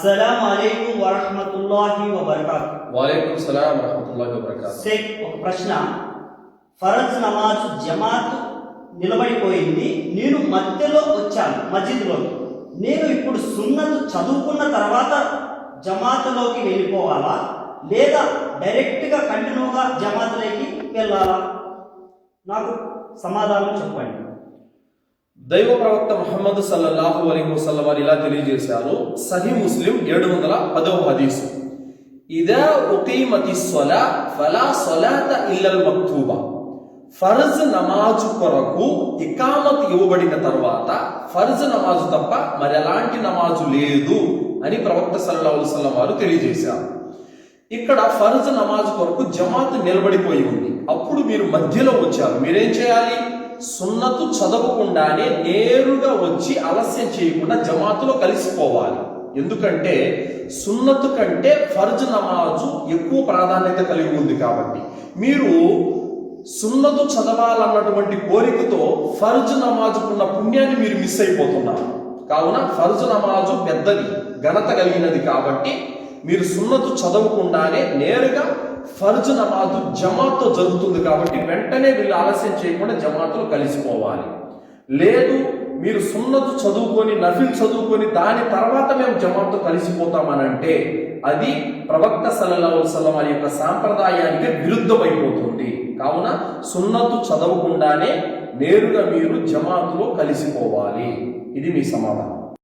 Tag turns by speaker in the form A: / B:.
A: అస్సలం అయికం వరహమతుల్లాహి వబర్కాతు.
B: వాలేకుం సలాం వరహమతుల్లాహి వబరకాతు.
A: షేక్ ఒక ప్రశ్న. ఫరజ్ నమాజ్ జమాత్ నిలబడిపోయింది. నేను మధ్యలో వచ్చాను మస్జిద్లోకి. నేను ఇప్పుడు సున్నతు చదువుకున్న తర్వాత జమాత్లోకి వెళ్ళిపోవాలా? లేదా డైరెక్ట్గా కంటిన్యూగా జమాత్లోకి వెళ్ళాలా? నాకు సమాధానం చెప్పండి.
B: దైవ ప్రవక్త మహమ్మద్ సల్లల్లాహు అలైహి వసల్లం వారు ఇలా తెలియజేశారు. సహీ ముస్లిం ఏడు వందల పదవ హదీసు. ఇదా ఉకీమతి స్వలా ఫలా సొలాత ఇల్లల్ మక్తూబా. ఫర్జ్ నమాజు కొరకు ఇకామత్ ఇవ్వబడిన తర్వాత ఫర్జ్ నమాజు తప్ప మరి ఎలాంటి నమాజు లేదు అని ప్రవక్త సల్లల్లాహు అలైహి వారు తెలియజేశారు. ఇక్కడ ఫర్జ్ నమాజ్ కొరకు జమాత్ నిలబడిపోయి ఉంది. అప్పుడు మీరు మధ్యలో వచ్చారు. మీరేం చేయాలి? సున్నతు చదవకుండానే నేరుగా వచ్చి ఆలస్యం చేయకుండా జమాతులో కలిసిపోవాలి. ఎందుకంటే సున్నతు కంటే ఫర్జ్ నమాజు ఎక్కువ ప్రాధాన్యత కలిగి ఉంది కాబట్టి. మీరు సున్నతు చదవాలన్నటువంటి కోరికతో ఫర్జ్ నమాజుకున్న పుణ్యాన్ని మీరు మిస్ అయిపోతున్నారు. కావున ఫర్జ్ నమాజు పెద్దది ఘనత కలిగినది కాబట్టి మీరు సున్నతు చదవకుండానే నేరుగా ఫర్జ్ నమాజు జమాత్తో జరుగుతుంది కాబట్టి వెంటనే వీళ్ళు ఆలస్యం చేయకుండా జమాత్తులు కలిసిపోవాలి. లేదు మీరు సున్నతు చదువుకొని నఫిల్ చదువుకొని దాని తర్వాత మేము జమాత్తో కలిసిపోతామనంటే అది ప్రవక్త సల్లల్లాహు అలైహి వారి యొక్క సాంప్రదాయానికి విరుద్ధమైపోతుంది. కావున సున్నతు చదవకుండానే నేరుగా మీరు జమాతులో కలిసిపోవాలి. ఇది మీ సమాధానం.